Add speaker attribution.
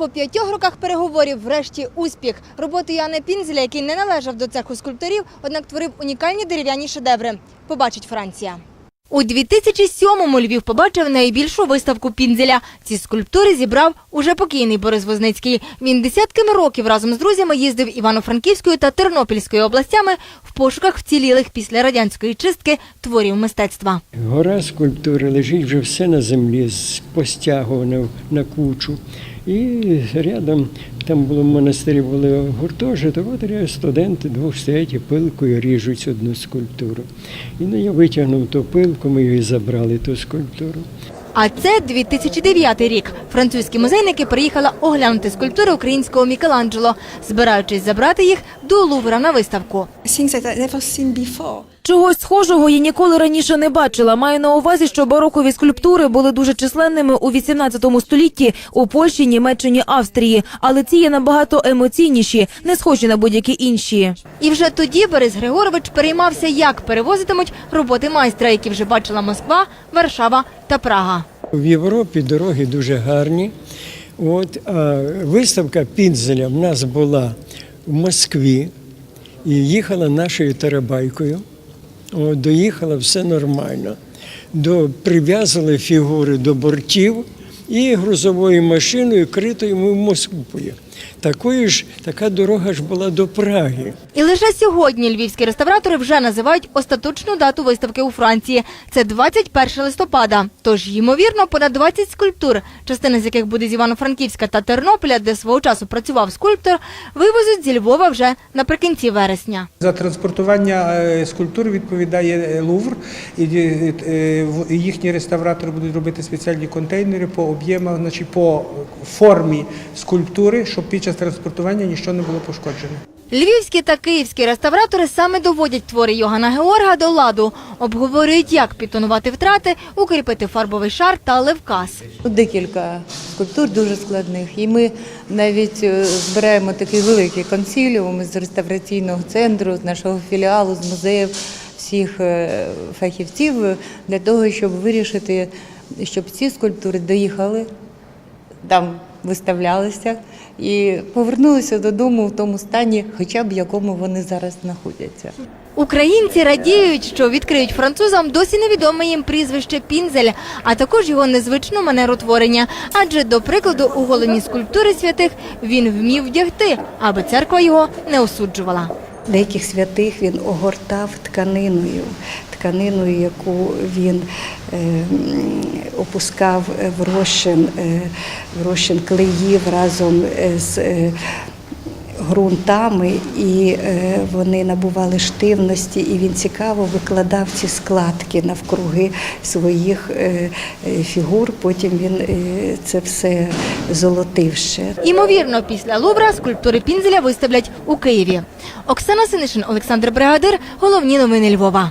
Speaker 1: По п'ятьох роках переговорів, врешті, успіх. Роботи Яни Пінзеля, який не належав до цеху скульпторів, однак творив унікальні дерев'яні шедеври. Побачить Франція. У 2007-му Львів побачив найбільшу виставку Пінзеля. Ці скульптури зібрав уже покійний Борис Возницький. Він десятками років разом з друзями їздив Івано-Франківською та Тернопільською областями в пошуках вцілілих після радянської чистки творів мистецтва.
Speaker 2: Гора скульптури лежить вже все на землі, постягуване на кучу. І рядом там було в монастирі були гуртожиток, от студенти двох стоять і пилкою ріжуть одну скульптуру. І ну, я витягнув ту пилку, ми її забрали, ту скульптуру.
Speaker 1: А це 2009 рік. Французькі музейники приїхали оглянути скульптури українського Мікеланджело, збираючись забрати їх до Лувра на виставку.
Speaker 3: Things that I've never seen before.
Speaker 4: Чогось схожого я ніколи раніше не бачила. Маю на увазі, що барокові скульптури були дуже численними у 18 столітті у Польщі, Німеччині, Австрії. Але ці є набагато емоційніші, не схожі на будь-які інші.
Speaker 1: І вже тоді Борис Григорович переймався, як перевозитимуть роботи майстра, які вже бачила Москва, Варшава та Прага.
Speaker 2: В Європі дороги дуже гарні. От, а виставка Пінзеля в нас була в Москві і їхала нашою тарабайкою. О, доїхала все нормально. До, прив'язали фігури до бортів і грузовою машиною критою ми в Москву поїхали. Такою ж, така дорога ж була до Праги.
Speaker 1: І лише сьогодні львівські реставратори вже називають остаточну дату виставки у Франції. Це 21 листопада. Тож, ймовірно, понад 20 скульптур, частина з яких буде з Івано-Франківська та Тернополя, де свого часу працював скульптор, вивезуть зі Львова вже наприкінці вересня.
Speaker 5: За транспортування е, скульптур відповідає е, Лувр, і е, в- їхні реставратори будуть робити спеціальні контейнери по об'ємах, значить по формі скульптури, щоб під час транспортування нічого не було пошкоджено.
Speaker 1: Львівські та київські реставратори саме доводять твори Йогана Георга до ладу, обговорюють, як підтонувати втрати, укріпити фарбовий шар та левкас.
Speaker 6: Декілька скульптур дуже складних. І ми навіть е, збираємо такий великий консиліум з реставраційного центру, з нашого філіалу, з музеїв всіх е, фахівців для того, щоб вирішити, щоб ці скульптури доїхали, там виставлялися і повернулися додому в тому стані, хоча б якому вони зараз знаходяться.
Speaker 1: Українці радіють, що відкриють французам досі невідоме їм прізвище Пінзель, а також його незвичну манеру творення. Адже, до прикладу, у голені скульптури святих він вмів вдягти, аби церква його не осуджувала.
Speaker 7: Деяких святих він огортав тканиною, тканиною, яку він е, опускав в розчин, е, в розчин клеїв разом з е, ґрунтами, і е, вони набували штивності, і він цікаво викладав ці складки навкруги своїх е, е, фігур. Потім він це все золотив ще.
Speaker 1: Імовірно, після Лувра скульптури Пінзеля виставлять у Києві. Оксана Синишин, Олександр Бригадир. Головні новини Львова.